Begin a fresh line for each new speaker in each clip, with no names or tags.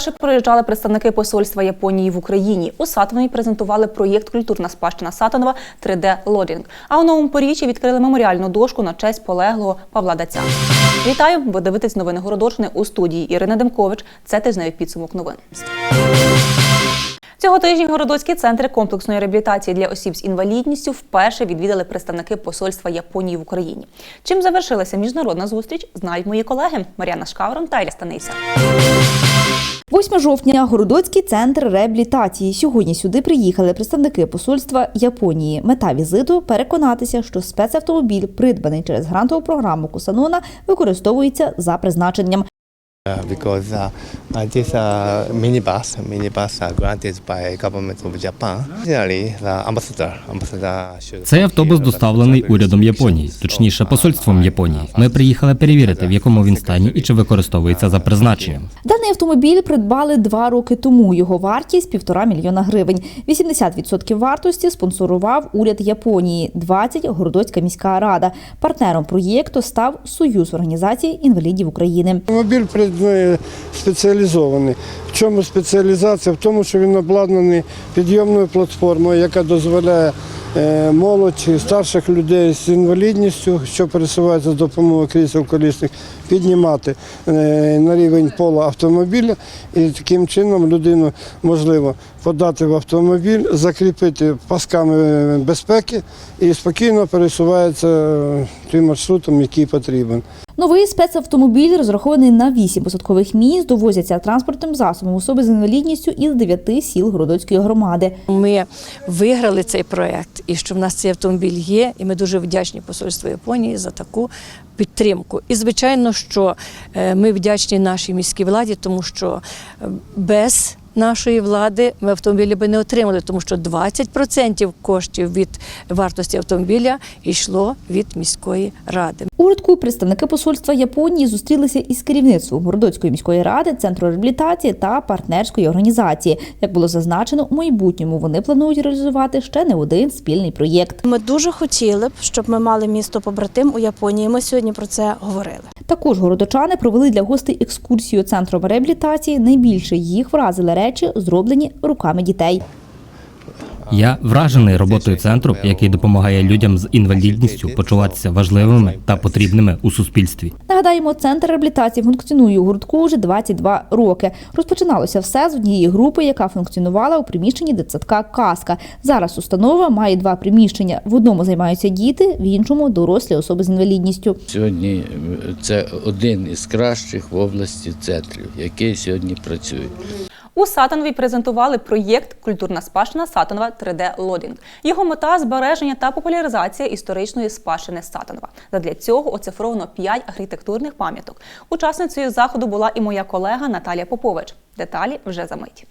вперше приїжджали представники посольства Японії в Україні. У Сатанові презентували проєкт Культурна спадщина Сатанова 3D Лодінг. А у новому поріччі відкрили меморіальну дошку на честь полеглого Павла Даця. Вітаю! Ви дивитесь новини Городочини у студії Ірина Демкович. Це тижневий підсумок новин. Цього тижня городоцькі центри комплексної реабілітації для осіб з інвалідністю вперше відвідали представники посольства Японії в Україні. Чим завершилася міжнародна зустріч, знають мої колеги Мар'яна Шкаврон та Ілля Станиця.
8 жовтня Городоцький центр реабілітації. Сьогодні сюди приїхали представники посольства Японії. Мета візиту переконатися, що спецавтомобіль, придбаний через грантову програму Кусанона, використовується за призначенням.
Uh, because uh, uh, this uh, minibus, minibus are granted by government of Japan. Generally, the ambassador, ambassador should
Цей автобус доставлений урядом Японії, точніше
uh,
посольством Японії. Ми приїхали перевірити, в якому він стані і чи використовується за призначенням.
Даний автомобіль придбали два роки тому. Його вартість півтора мільйона гривень. 80% вартості спонсорував уряд Японії, 20 – Городоцька міська рада. Партнером проєкту став Союз організацій інвалідів України.
Автомобіль спеціалізований. В чому спеціалізація? В тому, що він обладнаний підйомною платформою, яка дозволяє е, молодь старших людей з інвалідністю, що пересуваються з допомогою крісел колісних, піднімати е, на рівень пола автомобіля. І таким чином людину можливо подати в автомобіль, закріпити пасками безпеки і спокійно пересувається е, тим маршрутом, який потрібен.
Новий спецавтомобіль розрахований на 8 посадкових місць. Довозяться транспортним засобом особи з інвалідністю із 9 сіл Городоцької громади.
Ми виграли цей проект, і що в нас цей автомобіль є, і ми дуже вдячні посольству Японії за таку підтримку. І звичайно, що е, ми вдячні нашій міській владі, тому що е, без нашої влади ми автомобілі би не отримали, тому що 20% коштів від вартості автомобіля йшло від міської ради.
У Рудку представники посольства Японії зустрілися із керівництвом Городоцької міської ради, центру реабілітації та партнерської організації. Як було зазначено, у майбутньому вони планують реалізувати ще не один спільний проєкт.
Ми дуже хотіли б, щоб ми мали місто побратим у Японії. Ми сьогодні про це говорили.
Також городочани провели для гостей екскурсію центром реабілітації. Найбільше їх вразили речі, зроблені руками дітей.
Я вражений роботою центру, який допомагає людям з інвалідністю почуватися важливими та потрібними у суспільстві.
Нагадаємо, центр реабілітації функціонує у гуртку вже 22 роки. Розпочиналося все з однієї групи, яка функціонувала у приміщенні дитсадка Казка. Зараз установа має два приміщення. В одному займаються діти, в іншому дорослі особи з інвалідністю.
Сьогодні е, це один із кращих в області центрів, який сьогодні працює.
У Сатанові презентували проєкт Культурна спадщина Сатанова 3D Лодінг. Його мета збереження та популяризація історичної спадщини Сатанова. Задля цього оцифровано 5 архітектурних пам'яток. Учасницею заходу була і моя колега Наталія Попович. Деталі вже за мить.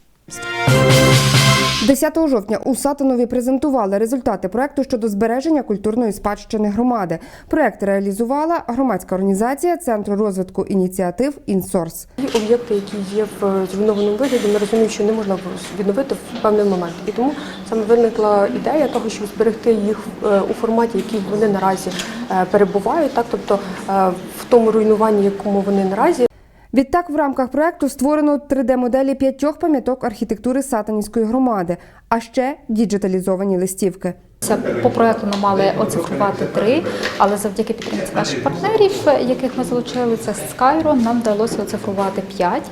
10 жовтня у Сатанові презентували результати проекту щодо збереження культурної спадщини громади. Проект реалізувала громадська організація Центру розвитку ініціатив «Інсорс».
Об'єкти, які є в зруйнованому вигляді, ми розуміємо, що не можна відновити в певний момент. І тому саме виникла ідея того, щоб зберегти їх е, у форматі, який вони наразі е, перебувають, так тобто е, в тому руйнуванні, якому вони наразі.
Відтак, в рамках проекту створено 3D-моделі п'ятьох пам'яток архітектури Сатанівської громади, а ще діджиталізовані листівки.
Це по проекту ми мали оцифрувати три, але завдяки підтримці наших партнерів, яких ми залучили, це Skyro, нам вдалося оцифрувати п'ять.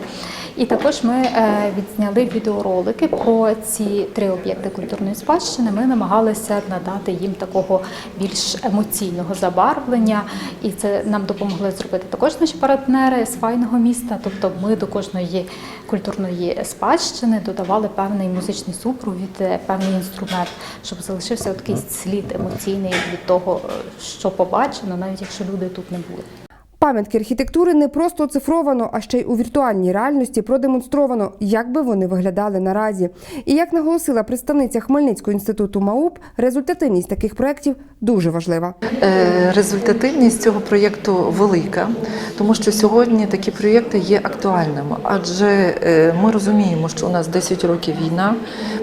І також ми е, відзняли відеоролики про ці три об'єкти культурної спадщини. Ми намагалися надати їм такого більш емоційного забарвлення, і це нам допомогли зробити також наші партнери з файного міста. Тобто, ми до кожної культурної спадщини додавали певний музичний супровід, е, певний інструмент, щоб залишився такий слід емоційний від того, е, що побачено, навіть якщо люди тут не були.
Пам'ятки архітектури не просто оцифровано, а ще й у віртуальній реальності продемонстровано, як би вони виглядали наразі. І як наголосила представниця Хмельницького інституту МАУП, результативність таких проєктів дуже важлива.
Е, Результативність цього проєкту велика, тому що сьогодні такі проєкти є актуальними, адже е, ми розуміємо, що у нас 10 років війна,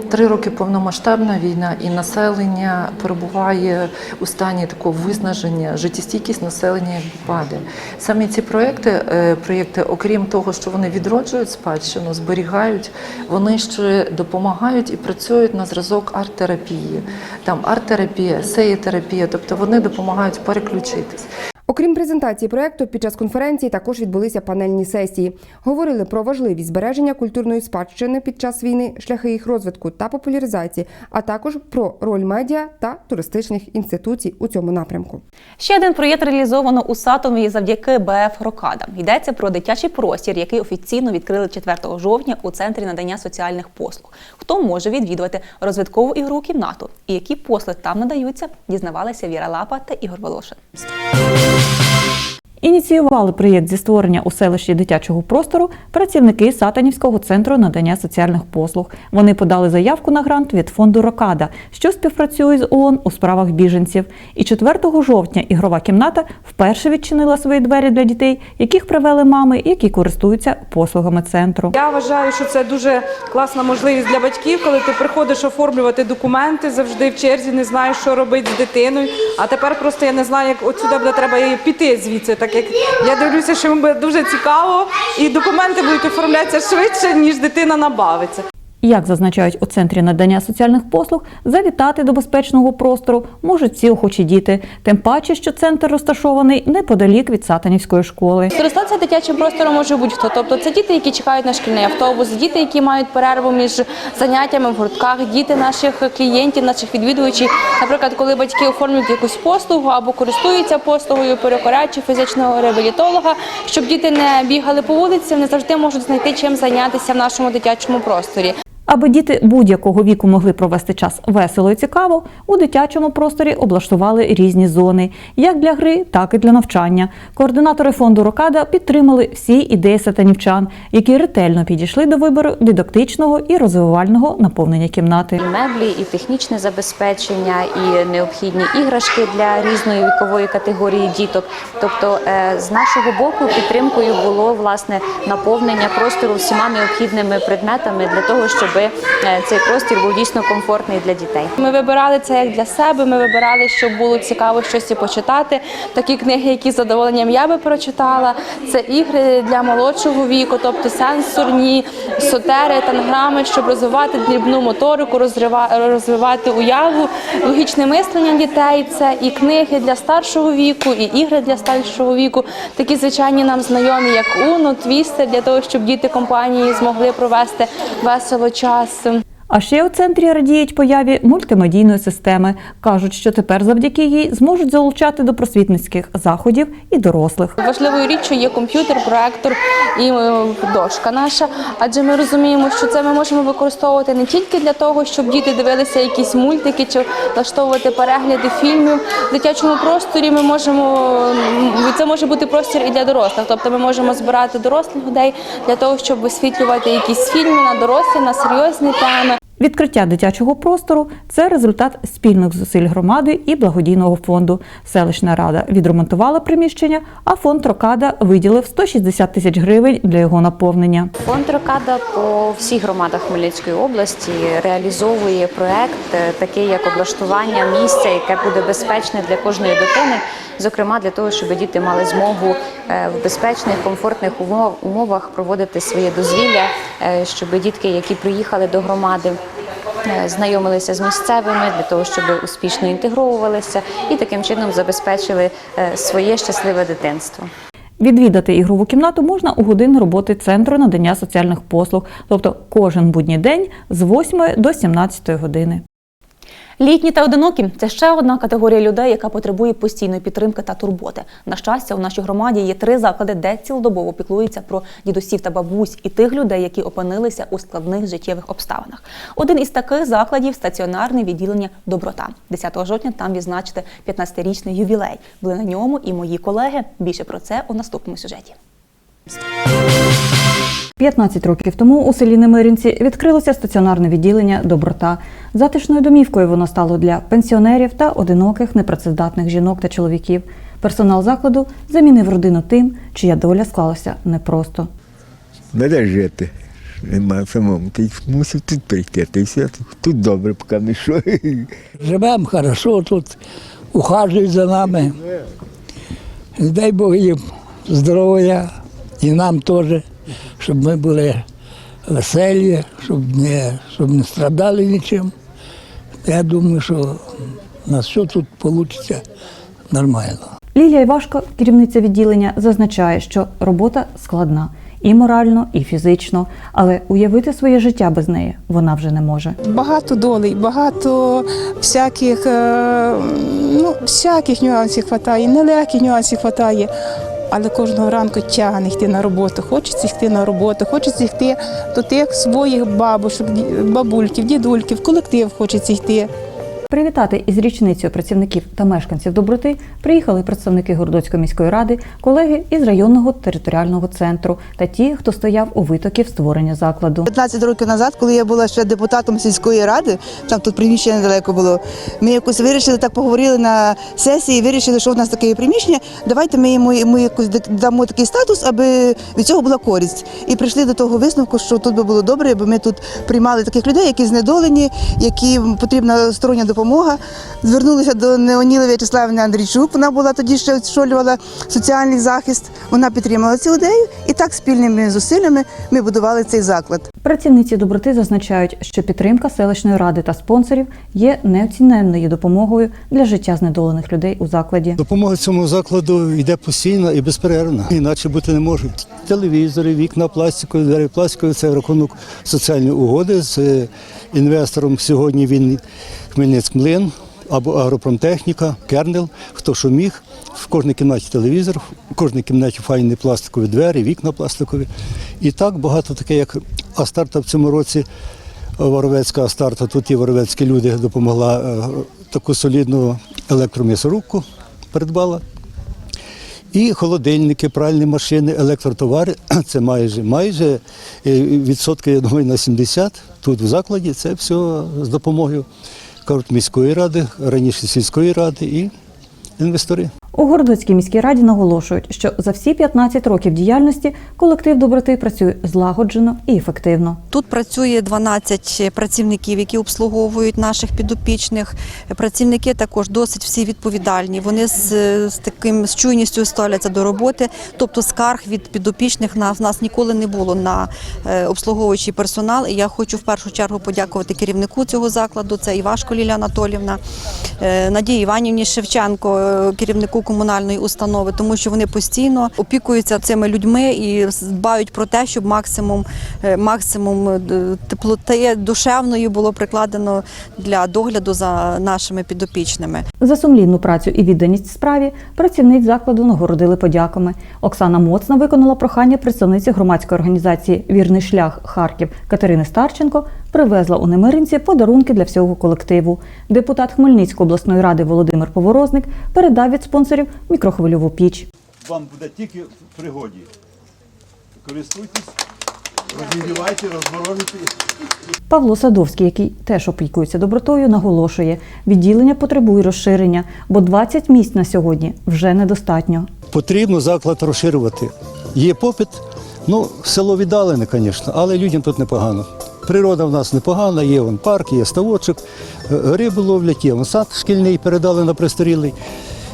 3 роки повномасштабна війна, і населення перебуває у стані такого виснаження, життєстійкість населення падає. Самі ці проекти, проєкти, окрім того, що вони відроджують спадщину, зберігають, вони ще допомагають і працюють на зразок арт-терапії. Там арт-терапія, сеєтерапія, тобто вони допомагають переключитись.
Окрім презентації проекту, під час конференції також відбулися панельні сесії. Говорили про важливість збереження культурної спадщини під час війни, шляхи їх розвитку та популяризації, а також про роль медіа та туристичних інституцій у цьому напрямку.
Ще один проєкт реалізовано у Сатові завдяки БФ Рокада. Йдеться про дитячий простір, який офіційно відкрили 4 жовтня у центрі надання соціальних послуг. Хто може відвідувати розвиткову ігрову кімнату і які послуги там надаються, дізнавалися Віра Лапа та Ігор Волошин.
Ініціювали проєкт зі створення у селищі дитячого простору працівники Сатанівського центру надання соціальних послуг. Вони подали заявку на грант від фонду Рокада, що співпрацює з ООН у справах біженців. І 4 жовтня ігрова кімната вперше відчинила свої двері для дітей, яких привели мами, які користуються послугами центру.
Я вважаю, що це дуже класна можливість для батьків, коли ти приходиш оформлювати документи завжди в черзі, не знаєш, що робити з дитиною. А тепер просто я не знаю, як от сюди буде треба піти звідси. Так як я дивлюся, що їм буде дуже цікаво, і документи будуть оформлятися швидше, ніж дитина набавиться.
Як зазначають у центрі надання соціальних послуг, завітати до безпечного простору можуть всі охочі діти, тим паче, що центр розташований неподалік від Сатанівської школи.
Скористатися дитячим простором може будь-хто. Тобто це діти, які чекають на шкільний автобус, діти, які мають перерву між заняттями в гуртках, діти наших клієнтів, наших відвідувачів. Наприклад, коли батьки оформлюють якусь послугу або користуються послугою перукаря чи фізичного реабілітолога, щоб діти не бігали по вулиці, вони завжди можуть знайти чим зайнятися в нашому дитячому просторі.
Аби діти будь-якого віку могли провести час весело і цікаво, у дитячому просторі облаштували різні зони, як для гри, так і для навчання. Координатори фонду Рокада підтримали всі ідеї сатанівчан, які ретельно підійшли до вибору дидактичного і розвивального наповнення кімнати.
І меблі, і технічне забезпечення, і необхідні іграшки для різної вікової категорії діток. Тобто, е, з нашого боку підтримкою було власне наповнення простору всіма необхідними предметами для того, щоб е, цей простір був дійсно комфортний для дітей.
Ми вибирали це як для себе. Ми вибирали, щоб було цікаво щось і почитати. Такі книги, які з задоволенням я би прочитала. Це ігри для молодшого віку, тобто сенсорні, сотери, танграми, щоб розвивати дрібну моторику, розвивати уяву, логічне мислення дітей. Це і книги для старшого віку, і ігри для старшого віку. Такі звичайні нам знайомі, як Уно, Твістер, для того, щоб діти компанії змогли провести весело час. час.
А ще у центрі радіють появі мультимедійної системи. кажуть, що тепер завдяки їй зможуть залучати до просвітницьких заходів і дорослих.
Важливою річчю є комп'ютер, проектор і е, дошка наша, адже ми розуміємо, що це ми можемо використовувати не тільки для того, щоб діти дивилися якісь мультики чи влаштовувати перегляди фільмів. В дитячому просторі ми можемо це може бути простір і для дорослих. Тобто ми можемо збирати дорослих людей для того, щоб висвітлювати якісь фільми на дорослі, на серйозні теми.
Відкриття дитячого простору це результат спільних зусиль громади і благодійного фонду. Селищна рада відремонтувала приміщення, а фонд Рокада виділив 160 тисяч гривень для його наповнення.
Фонд Рокада по всіх громадах Хмельницької області реалізовує проект, е, такий як облаштування місця, яке буде безпечне для кожної дитини, зокрема для того, щоб діти мали змогу е, в безпечних, комфортних умовах проводити своє дозвілля, е, щоб дітки, які приїхали до громади. Е, Знайомилися з місцевими для того, щоб успішно інтегровувалися і таким чином забезпечили е, своє щасливе дитинство.
Відвідати ігрову кімнату можна у години роботи центру надання соціальних послуг, тобто кожен будній день з 8 до 17 години.
Літні та одинокі це ще одна категорія людей, яка потребує постійної підтримки та турботи. На щастя, у нашій громаді є три заклади, де цілодобово піклуються про дідусів та бабусь і тих людей, які опинилися у складних життєвих обставинах. Один із таких закладів стаціонарне відділення Доброта. 10 жовтня там відзначити 15-річний ювілей. Були на ньому і мої колеги. Більше про це у наступному сюжеті.
15 років тому у селі Немиринці відкрилося стаціонарне відділення Доброта. Затишною домівкою воно стало для пенсіонерів та одиноких непрацездатних жінок та чоловіків. Персонал закладу замінив родину тим, чия доля склалася непросто.
Де жити? Нема самому. Ти мусив тут прийти, ти все тут добре, поки не йшов.
Живемо хорошо тут, ухажують за нами. Дай Бог їм здоров'я і нам теж, щоб ми були веселі, щоб не, щоб не страдали нічим. Я думаю, що у нас все тут вийде нормально.
Лілія Івашко, керівниця відділення, зазначає, що робота складна і морально, і фізично, але уявити своє життя без неї вона вже не може.
Багато долей, багато всяких, е, ну, всяких нюансів хватає, нелегких нюансів хватає. Але кожного ранку тягне йти на роботу. Хочеться йти на роботу, хочеться йти до тих своїх бабушок, бабульків, дідульків, колектив хочеться йти.
Привітати із річницею працівників та мешканців доброти приїхали представники Городоцької міської ради, колеги із районного територіального центру та ті, хто стояв у витоків створення закладу.
15 років назад, коли я була ще депутатом сільської ради, там тут приміщення недалеко було. Ми якось вирішили, так поговорили на сесії, вирішили, що в нас таке приміщення. Давайте ми йому, йому якось дамо такий статус, аби від цього була користь. І прийшли до того висновку, що тут би було добре, аби ми тут приймали таких людей, які знедолені, які потрібна стороння допомога. Звернулися до Неоніли В'ячеславівни Андрійчук. Вона була тоді ще очолювала соціальний захист. Вона підтримала цю ідею, і так спільними зусиллями ми будували цей заклад.
Працівниці доброти зазначають, що підтримка селищної ради та спонсорів є неоціненною допомогою для життя знедолених людей у закладі.
Допомога цьому закладу йде постійно і безперервно. Іначе бути не може. Телевізори, вікна пластикові, двері пластикові це рахунок соціальної угоди з е, інвестором. Сьогодні він Хмельницькмлин або агропромтехніка, кернел, хто що міг. В кожній кімнаті телевізор, в кожній кімнаті файні пластикові двері, вікна пластикові. І так багато таке, як Астарта в цьому році. Воровецька Астарта, тут і воровецькі люди допомогла е, таку солідну електром'ясорубку придбала. І холодильники, пральні машини, електротовари це майже майже е, відсотки, я думаю, на 70 тут в закладі. Це все з допомогою міської ради, раніше сільської ради і інвестори.
У Городоцькій міській раді наголошують, що за всі 15 років діяльності колектив доброти працює злагоджено і ефективно.
Тут працює 12 працівників, які обслуговують наших підопічних. Працівники також досить всі відповідальні. Вони з, з таким з чуйністю ставляться до роботи. Тобто скарг від підопічних на в нас ніколи не було на е, обслуговуючий персонал. І я хочу в першу чергу подякувати керівнику цього закладу. Це Івашко Лілія Анатолівна, е, Надії Іванівні Шевченко, е, керівнику комунальної установи, тому що вони постійно опікуються цими людьми і дбають про те, щоб максимум, е, максимум е, теплоти душевної було прикладено для догляду за нашими підопічними.
За сумлінну працю і відданість справі працівниць закладу нагородили подяками. Оксана Моцна виконала прохання представниці громадської організації Вірний шлях Харків Катерини Старченко. Привезла у Немиринці подарунки для всього колективу. Депутат Хмельницької обласної ради Володимир Поворозник передав від спонсорів мікрохвильову піч.
Вам буде тільки в пригоді. Користуйтесь, розігрівайте, розморожуйте.
Павло Садовський, який теж опікується добротою, наголошує, відділення потребує розширення, бо 20 місць на сьогодні вже недостатньо.
Потрібно заклад розширювати. Є попит, ну, село віддалене, звісно, але людям тут непогано. Природа в нас непогана, є вон парк, є ставочок, е, риби ловлять, є вон сад шкільний передали на пристарілий,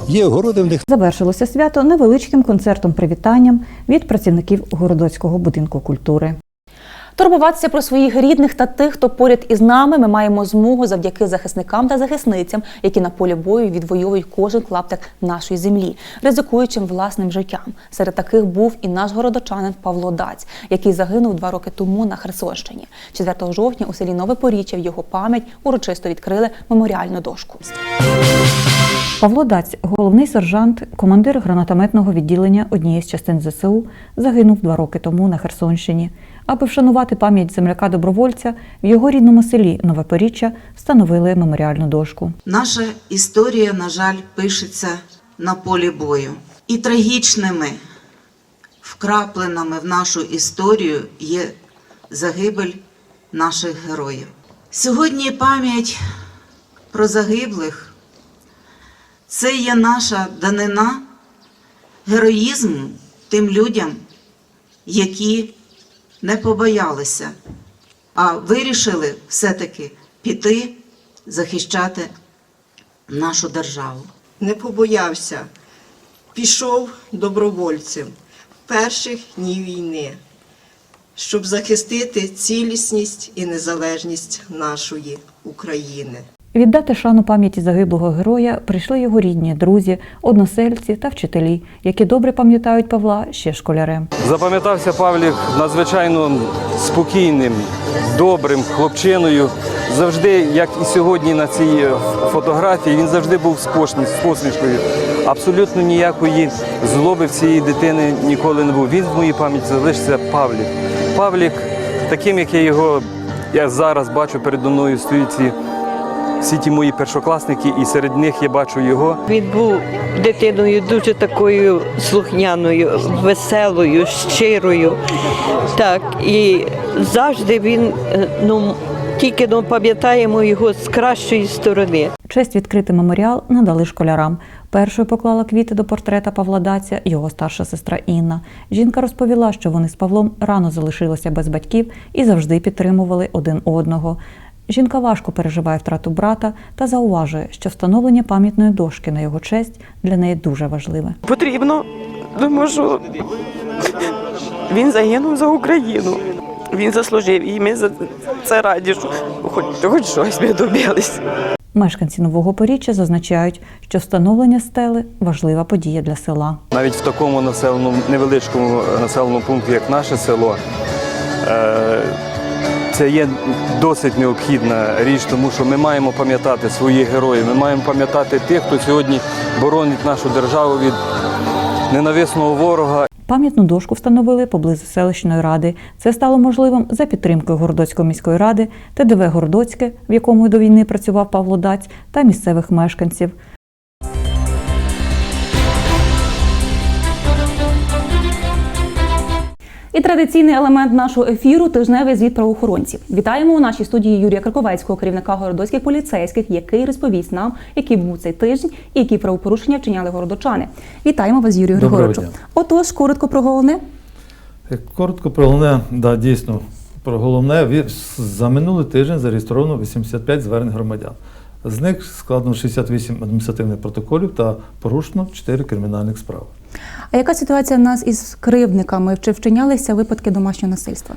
є городи в них.
Завершилося свято невеличким концертом привітанням від працівників Городоцького будинку культури.
Турбуватися про своїх рідних та тих, хто поряд із нами, ми маємо змогу завдяки захисникам та захисницям, які на полі бою відвоюють кожен клаптик нашої землі, ризикуючи власним життям. Серед таких був і наш городочанин Павло Даць, який загинув два роки тому на Херсонщині. 4 жовтня у селі Нове Поріччя в його пам'ять урочисто відкрили меморіальну дошку.
Павло Даць, головний сержант, командир гранатометного відділення однієї з частин ЗСУ, загинув два роки тому на Херсонщині. Аби вшанувати пам'ять земляка-добровольця, в його рідному селі Нове Поріччя встановили меморіальну дошку.
Наша історія, на жаль, пишеться на полі бою. І трагічними вкрапленими в нашу історію є загибель наших героїв. Сьогодні пам'ять про загиблих це є наша данина героїзму тим людям, які не побоялися, а вирішили все-таки піти захищати нашу державу.
не побоявся
пішов добровольцем перших днів війни, щоб захистити цілісність і незалежність нашої України.
Віддати шану пам'яті загиблого героя прийшли його рідні, друзі, односельці та вчителі, які добре пам'ятають Павла ще школярем.
Запам'ятався Павлік надзвичайно спокійним, добрим хлопчиною. Завжди, як і сьогодні на цій фотографії, він завжди був з посмішкою. Абсолютно ніякої злоби в цієї дитини ніколи не був. Він в моїй пам'яті залишиться Павлік. Павлік, таким, як я його я зараз бачу передо мною стоять ці всі ті мої першокласники, і серед них я бачу його.
Він був дитиною дуже такою слухняною, веселою, щирою. Так, і завжди він, е, ну, тільки ну, пам'ятаємо його з кращої сторони.
Честь відкрити меморіал надали школярам. Першою поклала квіти до портрета Павла Даця його старша сестра Інна. Жінка розповіла, що вони з Павлом рано залишилися без батьків і завжди підтримували один одного. Жінка важко переживає втрату брата та зауважує, що встановлення пам'ятної дошки на його честь для неї дуже важливе.
Потрібно, тому що він загинув за Україну. Він заслужив, і ми за це раді, що хоч, хоч щось ми добились.
Мешканці нового поріччя зазначають, що встановлення стели важлива подія для села.
Навіть в такому населеному невеличкому населеному пункті, як наше село, е, це є досить необхідна річ, тому що ми маємо пам'ятати своїх героїв. Ми маємо пам'ятати тих, хто сьогодні боронить нашу державу від ненависного ворога.
Пам'ятну дошку встановили поблизу селищної ради. Це стало можливим за підтримкою Городоцької міської ради, ТДВ Городоцьке, в якому до війни працював Павло Даць, та місцевих мешканців.
І традиційний елемент нашого ефіру тижневий звіт правоохоронців. Вітаємо у нашій студії Юрія Краковецького, керівника городоцьких поліцейських, який розповість нам, який був цей тиждень і які правопорушення вчиняли городочани. Вітаємо вас, Юрію Григоровичу. Отож, коротко про головне.
Коротко про головне, да, дійсно, про головне. За минулий тиждень зареєстровано 85 звернень громадян. З них складено 68 адміністративних протоколів та порушено 4 кримінальних справи.
А яка ситуація в нас із кривдниками? Чи вчинялися випадки домашнього насильства?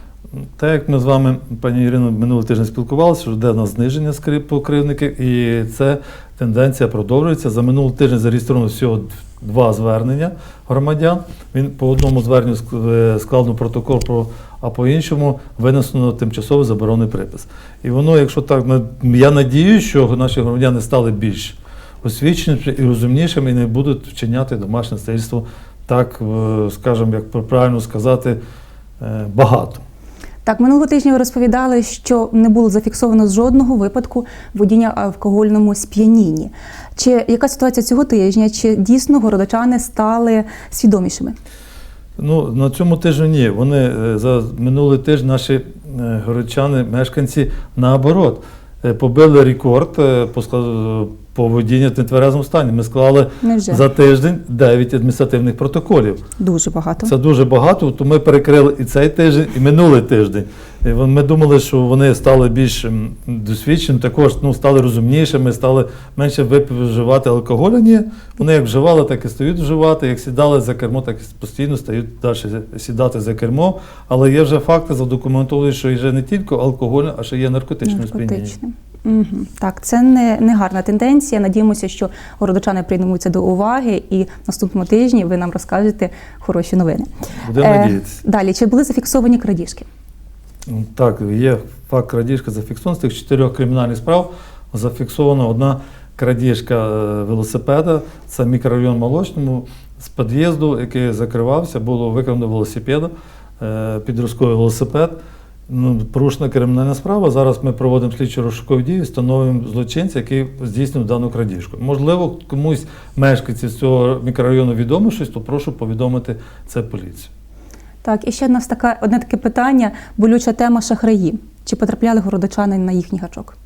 Так як ми з вами, пані Ірино, минулий тиждень спілкувалися, що йде на зниження скри- по кривдників, і це тенденція продовжується. За минулий тиждень зареєстровано всього два звернення громадян. Він по одному зверненню е, протокол про, а по іншому винесено тимчасовий заборонний припис. І воно, якщо так, я надію, що наші громадяни стали більш освіченішими і розумнішими і не будуть вчиняти домашнє насильство так, е, скажімо, як правильно сказати, е, багато.
Так, минулого тижня ви розповідали, що не було зафіксовано жодного випадку водіння в алкогольному сп'янінні. Чи яка ситуація цього тижня? Чи дійсно городочани стали свідомішими?
Ну, на цьому тижні ні. Вони е, за минулий тиждень наші городчани, мешканці, наоборот, побили рекорд по складу по водінню в нетверезому стані. Ми склали
Невже?
за тиждень 9 адміністративних протоколів.
Дуже багато.
Це дуже багато, то ми перекрили і цей тиждень, і минулий тиждень. І Ми думали, що вони стали більш досвідченими, також ну, стали розумнішими, стали менше вживати алкоголю. Ні, вони як вживали, так і стають вживати. Як сідали за кермо, так і постійно стають далі сідати за кермо. Але є вже факти задокументовані, що вже не тільки алкогольне, а ще є наркотичне сп'яніння.
Угу. Так, це не, не гарна тенденція. Надіємося, що городочани приймуть це до уваги, і наступному тижні ви нам розкажете хороші новини.
Будемо надіятися.
Далі, чи були зафіксовані крадіжки?
Ну, Так, є факт крадіжки зафіксований. З тих чотирьох кримінальних справ зафіксована одна крадіжка е, велосипеда. Це мікрорайон Молочному. З під'їзду, який закривався, було викрадено велосипеда, е, підростковий велосипед. Ну, порушена кримінальна справа. Зараз ми проводимо слідчі розшукові дії, встановлюємо злочинця, який здійснив дану крадіжку. Можливо, комусь мешканці цього мікрорайону відомо щось, то прошу повідомити це поліцію.
Так, і ще нас така одне таке питання: болюча тема шахраї. Чи потрапляли городочани на їхній гачок?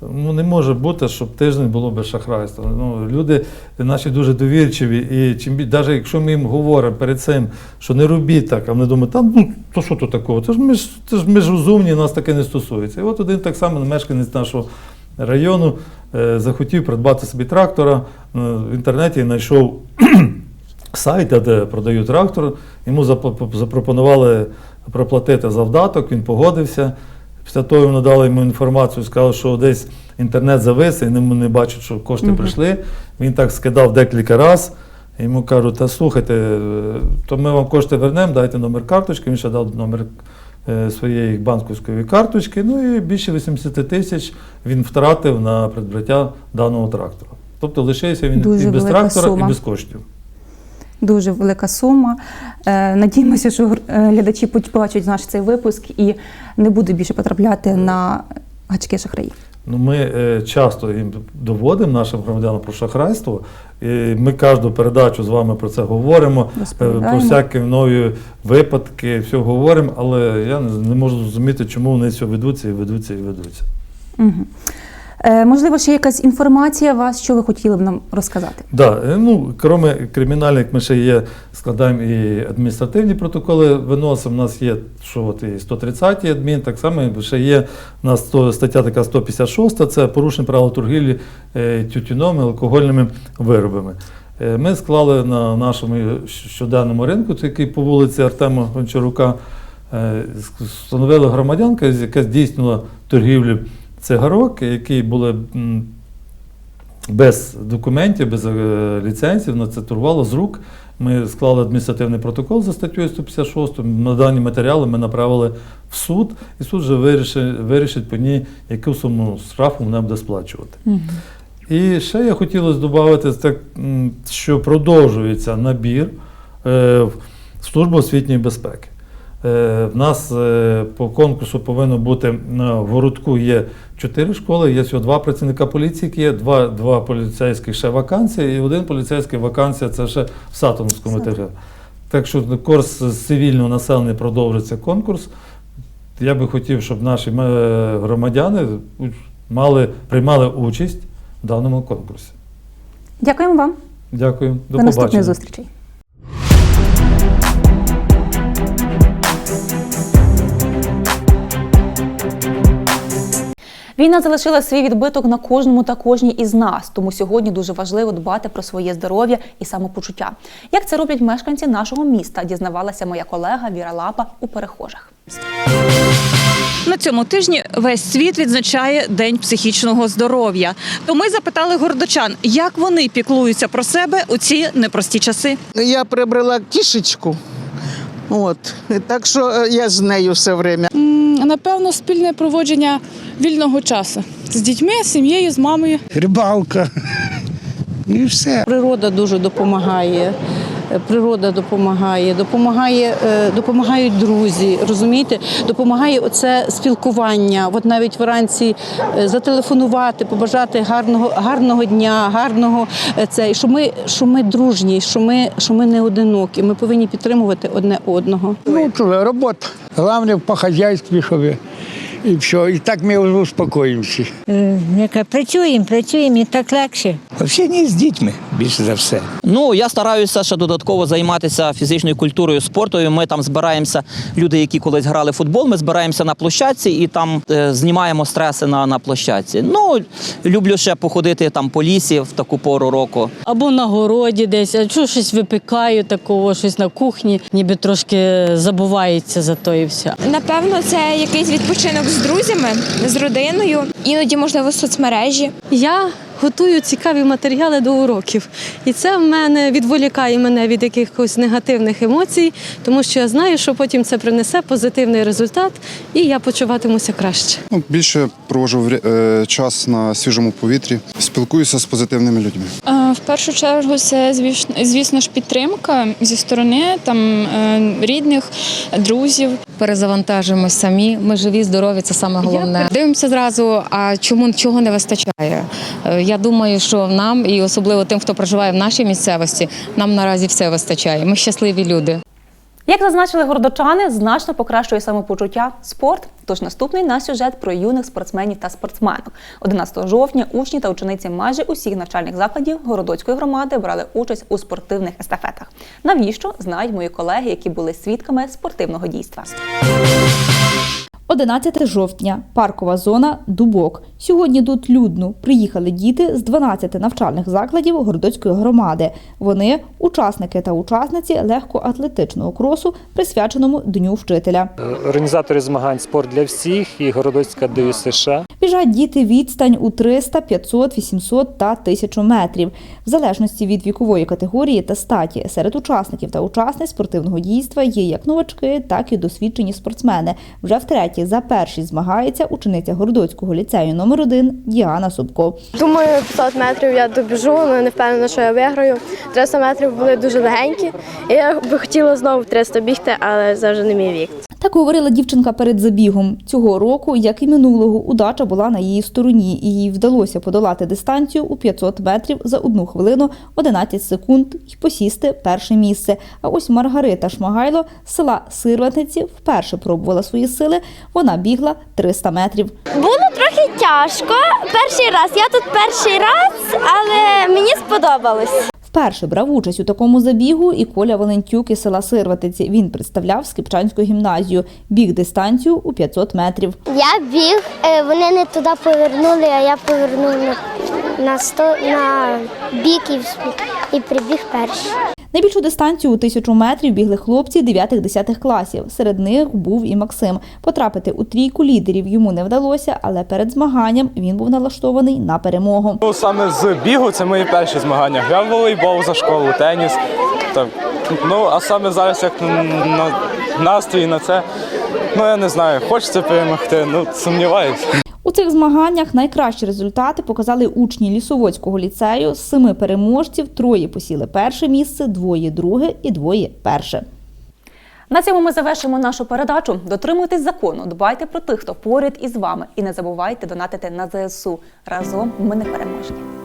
Ну, не може бути, щоб тиждень було без шахрайства. Ну, люди наші дуже довірчиві, і чим навіть якщо ми їм говоримо перед цим, що не робіть так, а вони думають, та ну то що тут такого? Це ж ми ж це ж ми ж розумні, нас таке не стосується. І от один так само мешканець нашого району е, захотів придбати собі трактора е, в інтернеті знайшов сайт, де продають трактор. Йому запропонували проплатити завдаток, він погодився. Після того надали йому інформацію, сказали, що десь інтернет завис, і не, не бачать, що кошти прийшли. Він так скидав декілька разів. Йому кажуть, та слухайте, е, то ми вам кошти вернемо, дайте номер карточки. Він ще дав номер е, своєї банківської карточки. Ну і більше 80 тисяч він втратив на придбаття даного трактора. Тобто лишився він
Дуже
і без трактора,
сума.
і без коштів.
Дуже велика сума. Е, Надіємося, що е, глядачі побачать наш цей випуск і не будуть більше потрапляти на гачки шахраїв.
Ну, ми е, часто їм доводимо нашим громадянам про шахрайство. І ми кожну передачу з вами про це говоримо, про всякі нові випадки, все говоримо, але я не можу зрозуміти, чому вони все ведуться і ведуться і ведуться.
Угу. Е, можливо, ще якась інформація вас, що ви хотіли б нам розказати?
Да, е, ну, крім кримінальних, ми ще є, складаємо і адміністративні протоколи, виносимо. У нас є що от і 130 адмін, так само ще є у нас стаття така 156, це порушення правил торгівлі е, тютюном і алкогольними виробами. Ми склали на нашому щоденному ринку, який по вулиці Артема Гончарука, встановили громадянка, яка здійснила торгівлю цигарок, які були без документів, без е, ліцензій, вона це турувала з рук. Ми склали адміністративний протокол за статтею 156. На дані матеріали ми направили в суд, і суд вже вирішить, вирішить по ній, яку суму штрафу вона буде сплачувати. І ще я хотілося додати, так, що продовжується набір е, в службу освітньої безпеки. Е, В нас е, по конкурсу повинно бути на городку є чотири школи, є всього два працівника поліції, які є, два, два поліцейських ще вакансії, і один поліцейський вакансія це ще в Сатонському ТГ. Так що курс з цивільного населення продовжиться конкурс. Я би хотів, щоб наші е, громадяни мали, приймали участь в даному конкурсі.
Дякуємо вам.
Дякую. До
До наступних
побачення.
зустрічей. Війна залишила свій відбиток на кожному та кожній із нас, тому сьогодні дуже важливо дбати про своє здоров'я і самопочуття. Як це роблять мешканці нашого міста, дізнавалася моя колега Віра Лапа у перехожих.
На цьому тижні весь світ відзначає День психічного здоров'я. То ми запитали гордочан, як вони піклуються про себе у ці непрості часи.
Я прибрала кішечку. От. Так що е, я з нею все время.
Напевно, спільне проводження вільного часу з дітьми, з сім'єю, з мамою.
Рибалка. І все.
Природа дуже допомагає. Природа допомагає, допомагає, е, допомагають друзі, розумієте? Допомагає оце спілкування. От навіть вранці е, зателефонувати, побажати гарного, гарного дня, гарного е, це, що ми, що ми дружні, що ми, що ми не одинокі. Ми повинні підтримувати одне одного.
Ну, що, робота. Головне по хазяйстві, щоб і все. І так ми успокоїмося.
Працюємо, працюємо і так легше.
Взагалі з дітьми більше за все.
Ну я стараюся ще додатково займатися фізичною культурою, спортом. Ми там збираємося. Люди, які колись грали в футбол, ми збираємося на площадці і там е, знімаємо стреси на, на площадці. Ну люблю ще походити там по лісі в таку пору року.
Або на городі десь, а що щось випікаю такого, щось на кухні, ніби трошки забувається за то і все.
Напевно, це якийсь відпочинок з друзями, з родиною, іноді, можливо, соцмережі.
Я готую цікаві матеріали до уроків, і це в мене відволікає мене від якихось негативних емоцій, тому що я знаю, що потім це принесе позитивний результат, і я почуватимуся краще.
Ну, більше проводжу вря- е, час на свіжому повітрі, спілкуюся з позитивними людьми.
Е, В першу чергу, це звісно, звісно ж підтримка зі сторони там е, рідних, друзів.
Перезавантажуємось самі. Ми живі, здорові, це саме головне. Дивимося зразу, а чому чого не вистачає. Я думаю, що нам, і особливо тим, хто проживає в нашій місцевості, нам наразі все вистачає. Ми щасливі люди.
Як зазначили городочани, значно покращує самопочуття спорт. Тож наступний наш сюжет про юних спортсменів та спортсменок. 11 жовтня учні та учениці майже усіх навчальних закладів городоцької громади брали участь у спортивних естафетах. Навіщо знають мої колеги, які були свідками спортивного дійства.
11 жовтня, паркова зона Дубок. Сьогодні тут людно приїхали діти з 12 навчальних закладів Городоцької громади. Вони учасники та учасниці легкоатлетичного кросу, присвяченому Дню вчителя.
Організатори змагань спорт для всіх і Городоцька ДЮСШ.
Біжать діти відстань у 300, 500, 800 та 1000 метрів, в залежності від вікової категорії та статі. Серед учасників та учасниць спортивного дійства є як новачки, так і досвідчені спортсмени. Вже втретє за першість змагається учениця Городоцького ліцею номер 1 Діана Собко.
Думаю, 500 метрів я добіжу, але не впевнена, що я виграю. 300 метрів були дуже легенькі. Я би хотіла знову 300 бігти, але вже не мій вік.
Так говорила дівчинка перед забігом. Цього року, як і минулого, удача була на її стороні, і їй вдалося подолати дистанцію у 500 метрів за 1 хвилину 11 секунд і посісти перше місце. А ось Маргарита Шмагайло з села Сирватниці вперше пробувала свої сили. Вона бігла 300 метрів.
Було трохи тяжко. Перший раз. Я тут перший раз, але мені сподобалось.
Вперше брав участь у такому забігу і Коля Валентюк із села Сирватиці. Він представляв Скипчанську гімназію. Біг дистанцію у 500 метрів.
Я біг, е, вони не туди повернули, а я повернув на, на, сто, на бік і, і прибіг перший.
Найбільшу дистанцію у тисячу метрів бігли хлопці 9-10 класів. Серед них був і Максим. Потрапити у трійку лідерів йому не вдалося, але перед змаганням він був налаштований на перемогу.
Ну, саме з бігу це мої перші змагання. Грав в волейбол за школу, теніс. Так. Ну, а саме зараз як на настрій на це, ну я не знаю, хочеться перемогти, ну сумніваюся.
У цих змаганнях найкращі результати показали учні Лісоводського ліцею. З семи переможців троє посіли перше місце, двоє друге і двоє перше.
На цьому ми завершимо нашу передачу. Дотримуйтесь закону, дбайте про тих, хто поряд із вами, і не забувайте донатити на ЗСУ. Разом ми не переможні.